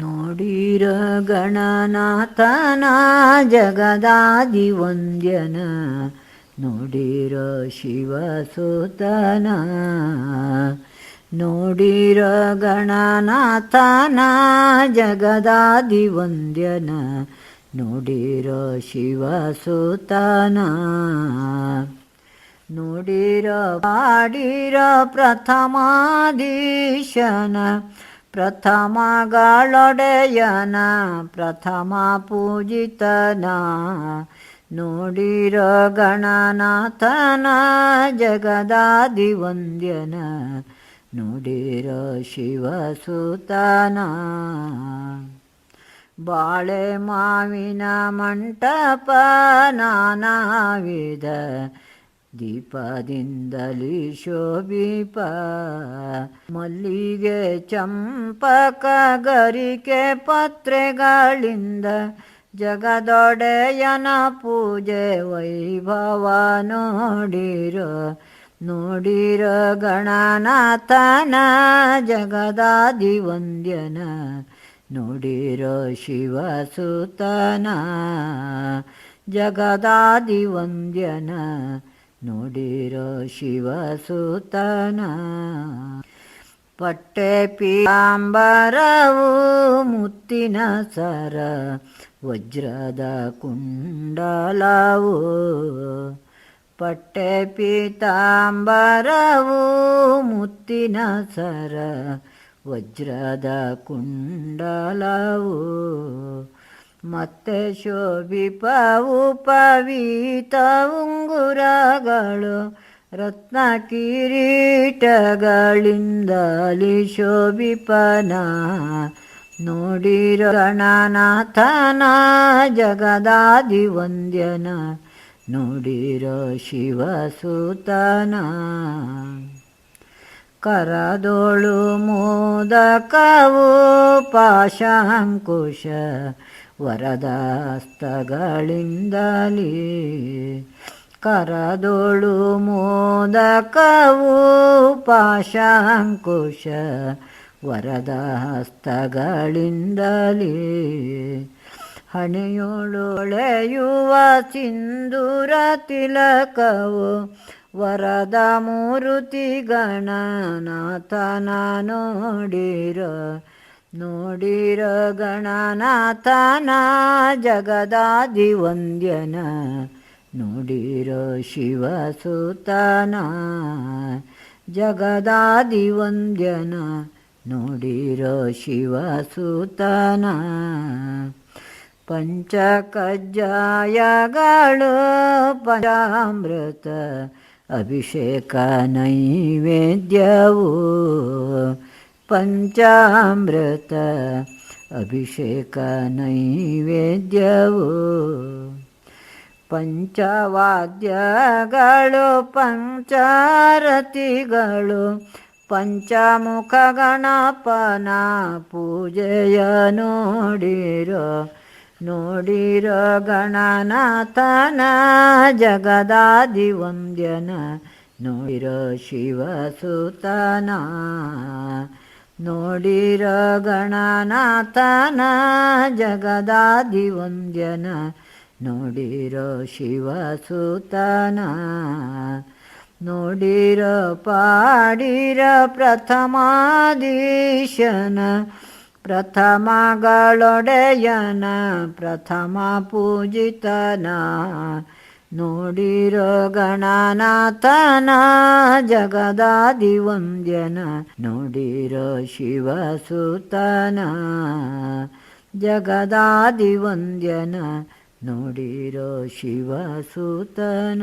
ನೋಡಿರ ಗಣನಾಥನ ಜಗದಾದಿ ವಂದ್ಯನ ನೋಡಿರ ಶಿವಸುತನ ನೋಡಿರ ಗಣನಾಥನ ಜಗದಾದಿ ವಂದ್ಯನ ನೋಡಿರ ಶಿವಸುತನ, ನೋಡಿರ ಪಾಡಿರ ಪ್ರಥಮಾಧೀಶನ ಪ್ರಥಮಗಳೊಡೆಯನ ಪ್ರಥಮ ಪೂಜಿತನ. ನೋಡಿರ ಗಣನಾಥನ ಜಗದಾದಿ ವಂದ್ಯನ ನೋಡಿರ ಶಿವಸುತನ. ಬಾಳೆ ಮಾವಿನ ಮಂಟಪ ನಾನಾ ವಿಧ ದೀಪದಿಂದಲಿ ಶೋಭಿಪ. ಮಲ್ಲಿಗೆ ಚಂಪಕ ಗರಿಕೆ ಪತ್ರೆಗಳಿಂದ ಜಗದೊಡೆಯನ ಪೂಜೆ ವೈಭವ ನೋಡಿರೋ. ನೋಡಿರೋ ಗಣನಾಥನ ಜಗದಾದಿ ವಂದ್ಯನ. ನೋಡಿರೋ ಶಿವಸುತನ ಜಗದಾದಿ ವಂದ್ಯನ. ನೋಡಿರೋ ಶಿವಸುತನ. ಪಟ್ಟೆ ಪೀತಾಂಬರವು ಮುತ್ತಿನ ಸರ ವಜ್ರದ ಕುಂಡಲವು. ಪಟ್ಟೆ ಪೀತಾಂಬರವು ಮುತ್ತಿನ ಸರ ವಜ್ರದ ಕುಂಡಲವು. ಮತ್ತೆ ಶೋಭಿಪವು ಪವಿತ ಉಂಗುರಗಳು, ರತ್ನ ಕಿರೀಟಗಳಿಂದಲಿ ಶೋಭಿಪನ. ನೋಡಿರ ಗಣನಾಥನ ಜಗದಾದಿ ವಂದ್ಯನ, ನೋಡಿರೋ ಶಿವಸೂತನ. ಕರದೋಳು ಮೋದಕವು ಪಾಶಾಂಕುಶ ವರದಾಸ್ತಗಳಿಂದಲೇ ಕರದೋಳು ಮೋದಕವು ಪಾಶಾಂಕುಶ ವರದಾಸ್ತಗಳಿಂದಲೇ ಹಣೆಯೋಳೊಳೆಯುವ ಸಿಂಧೂರ ತಿಲಕವು ವರದ ಮೂರುತಿ ಗಣನಾಥನ ನೋಡಿರ ನೋಡಿರ ಗಣನಾಥನ ಜಗದಾದಿ ವಂದ್ಯನ ನೋಡಿರ ಶಿವಸುತನ ಜಗದಾದಿ ವಂದ್ಯನ ನೋಡಿರ ಶಿವಸುತನ. ಪಂಚಕಜ್ಜಾಯಗಳು ಪಂಚಾಮೃತ ಅಭಿಷೇಕ ನೈವೇದ್ಯವು ಪಂಚಾಮೃತ ಅಭಿಷೇಕ ನೈವೇದ್ಯವು. ಪಂಚವಾದ್ಯಗಳು, ಪಂಚಾರತಿಗಳು ಪಂಚಮುಖ ಗಣಪನ ಪೂಜೆಯ ನೋಡಿರೋ ನೋಡಿರೋ ಗಣನಾಥನ ಜಗದಾದಿ ವಂದ್ಯನ ನೋಡಿರೋ ಶಿವಸುತನ. ನೋಡಿರೋ ಗಣನಾಥನ ಜಗದಾದಿ ವಂದ್ಯನ ನೋಡಿರೋ ಶಿವಸೂತನ ನೋಡಿರೋ ಪಾಡಿರ ಪ್ರಥಮಾಧೀಶನ ಪ್ರಥಮಗಳೊಡೆಯನ ಪ್ರಥಮ ಪೂಜಿತನ. ನೋಡಿರೋ ಗಣನಾಥನ ಜಗದಾದಿ ವಂದ್ಯನ ನೋಡಿರೋ ಶಿವಸುತನ ಜಗದಾದಿ ವಂದ್ಯನ ನೋಡಿರೋ ಶಿವಸುತನ.